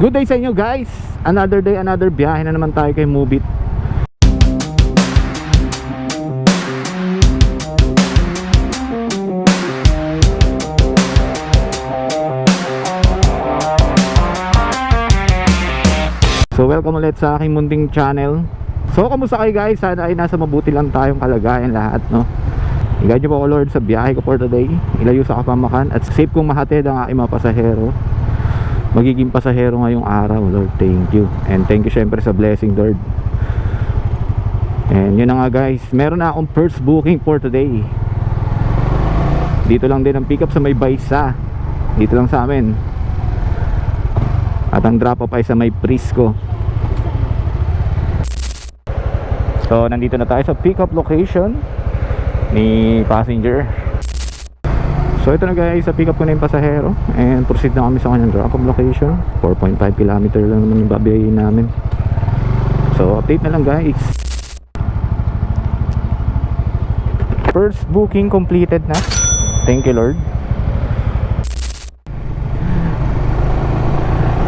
Good day sa inyo guys. Another day, another biyahe na naman tayo kay Mubit. So welcome ulit sa aking munting channel. So kamusta kayo guys? Sana ay nasa mabuti lang tayong kalagayan lahat no? I-guide niyo po ako Lord sa biyahe ko for today. Ilayo sa kapamakan At safe kong mahatid ang aking mga pasahero Magiging pasahero ngayong araw Lord. Thank you. And thank you syempre sa blessing Lord. And yun na nga guys. Meron na akong first booking for today. Dito lang din ang pick up sa may Baysa Dito lang sa amin. At ang drop off ay sa may Prisco. So nandito na tayo sa pick up location Ni passenger So ito na guys, sa pick up ko na yung pasahero. And proceed na kami sa kanyang drop off location. 4.5 km lang naman yung babiyahin namin. So update na lang guys. First booking completed na. Thank you Lord.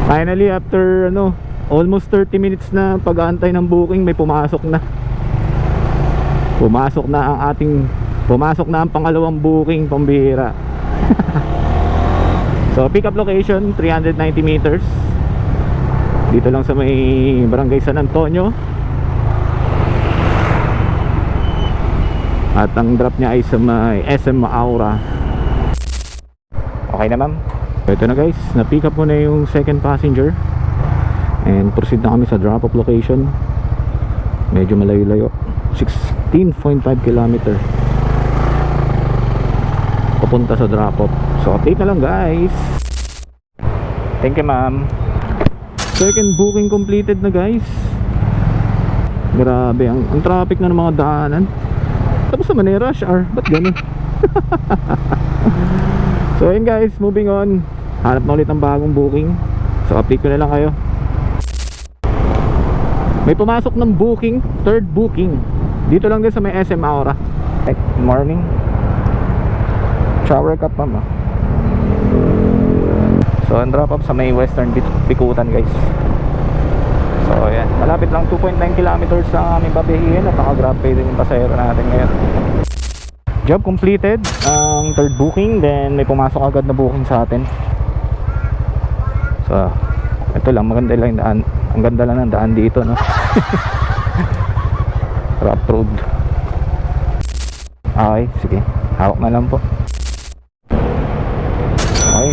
Finally after ano Almost 30 minutes na pag-aantay ng booking May pumasok na. Pumasok na ang ating Pumasok na ang pangalawang booking pambihira. So pick up location 390 meters. Dito lang sa may Barangay San Antonio. At ang drop niya ay sa may SM Aura. Okay na ma'am? Ito na guys, na pick up ko na yung second passenger. And proceed na kami sa drop off location. Medyo malayo-layo. 16.5 kilometer Papunta sa drop off. So update na lang guys. Thank you ma'am. Second booking completed na guys. Grabe ang, ang traffic na ng mga daanan. Tapos naman eh rush hour. Ba't ganun? So ayun guys. Moving on. Hanap na ulit ng bagong booking. So update ko na lang kayo. May pumasok ng booking Third booking. Dito lang din sa may SM Aura. Good morning Shower cup ma'am ah. So ang drop off sa may western Bikutan guys. So ayan. Malapit lang 2.9 kilometers sa aming babiyahin At naka-grab pay din yung pasahero natin ngayon. Job completed. Ang third booking. Then may pumasok agad na booking sa atin. So Ito lang. Maganda lang daan. Ang ganda lang ng daan dito no? Rough road. Okay sige. Hawak na lang po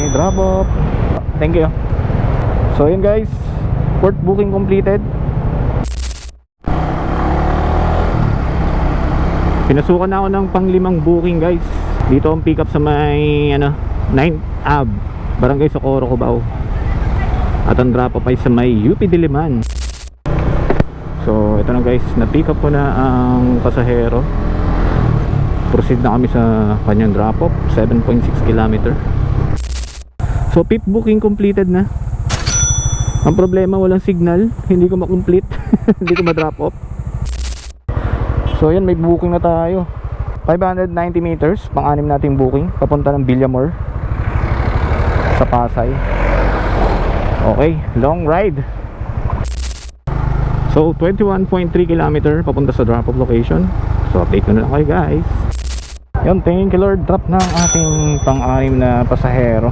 Drop off. Thank you. So yun guys. Fourth booking completed. Pinasukan na ako ng panglimang booking guys. Dito ang pick up sa may ano 9 Ab Barangay Socorro Cubao. At ang drop off ay sa may UP Diliman. So ito na guys. Na pick up ko na ang pasahero. Proceed na kami sa kanyang drop off 7.6 km So pit booking completed na. Ang problema walang signal. Hindi ko makomplete. Hindi ko ma-drop off. So yan may booking na tayo. 590 meters Pang-anim nating booking Papunta ng Villamor Sa Pasay. Okay Long ride. So 21.3 km Papunta sa drop off location. So update ko na lang kayo guys. Yun thank you Lord Drop na ang ating pang-anim na pasahero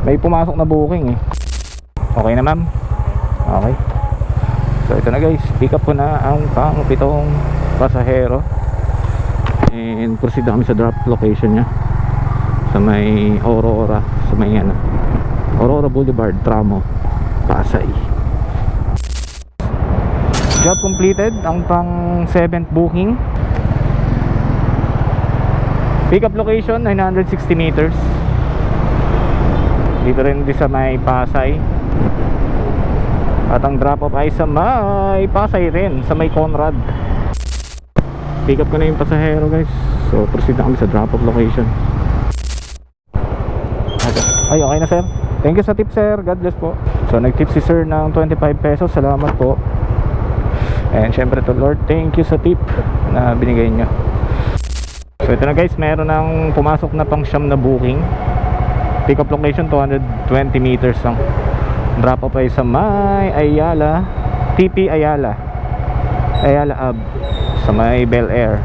May pumasok na booking eh. Okay na ma'am Okay. So ito na guys. Pick up ko na ang pang-pitong pasahero. And proceed kami sa drop location nya sa may Aurora. Sa may ano Aurora Boulevard Tramo Pasay. Job completed. Ang pang 7th booking. Pick up location 960 meters dito rin sa may Pasay. At ang drop off ay sa may Pasay rin sa may Conrad. Pick up ko na yung pasahero guys. So proceed na kami sa drop off location. Okay. ay okay na sir. Thank you sa tip sir. God bless po. So nag tip si sir ng 25 pesos. Salamat po. And syempre to Lord thank you sa tip na binigay nyo so ito na guys. Meron ng pumasok na pang siyam na booking pick up location 220 meters lang Drop off ay sa may Ayala, TP Ayala. Ayala Ab sa may Bel Air.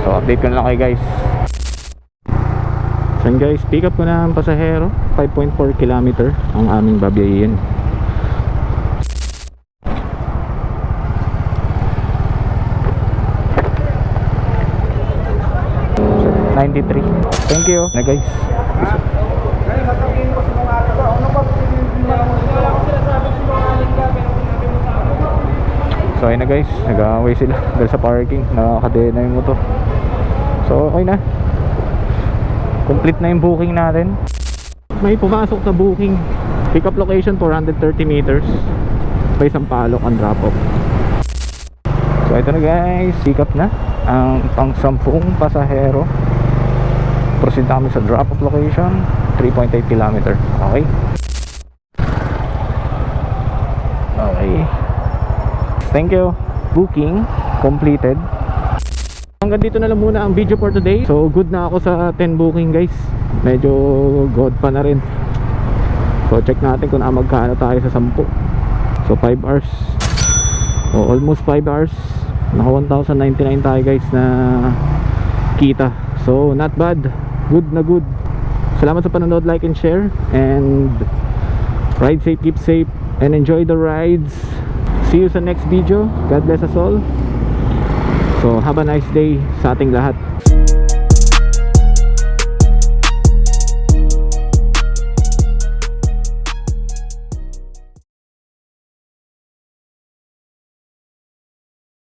So update ko na lang kayo guys. So guys, pick up ko na ang pasahero. 5.4 kilometer ang aming 93. Thank you. Na guys. So ayun na guys, nag-aaway sila dahil sa parking, nakakadena yung motor. So okay na. Complete na yung booking natin. May pumasok sa booking. Pick up location 430 meters. By Sampaloc ang drop off. So ito na guys, pick na ang pang 10 pasahero. Proceed kami sa drop off location, 3.8 km. Okay. Thank you. Booking completed. Hanggang dito na lang muna ang video for today. So good na ako sa 10 booking guys. Medyo god pa na rin. So check natin kung na magkano tayo sa 10. So 5 hours. O almost 5 hours. Naka 1,099 tayo guys na kita. So not bad. Good na good. Salamat sa panonood, like and share. And ride safe, keep safe, and enjoy the rides. See you sa next video. God bless us all. So have a nice day sa ating lahat.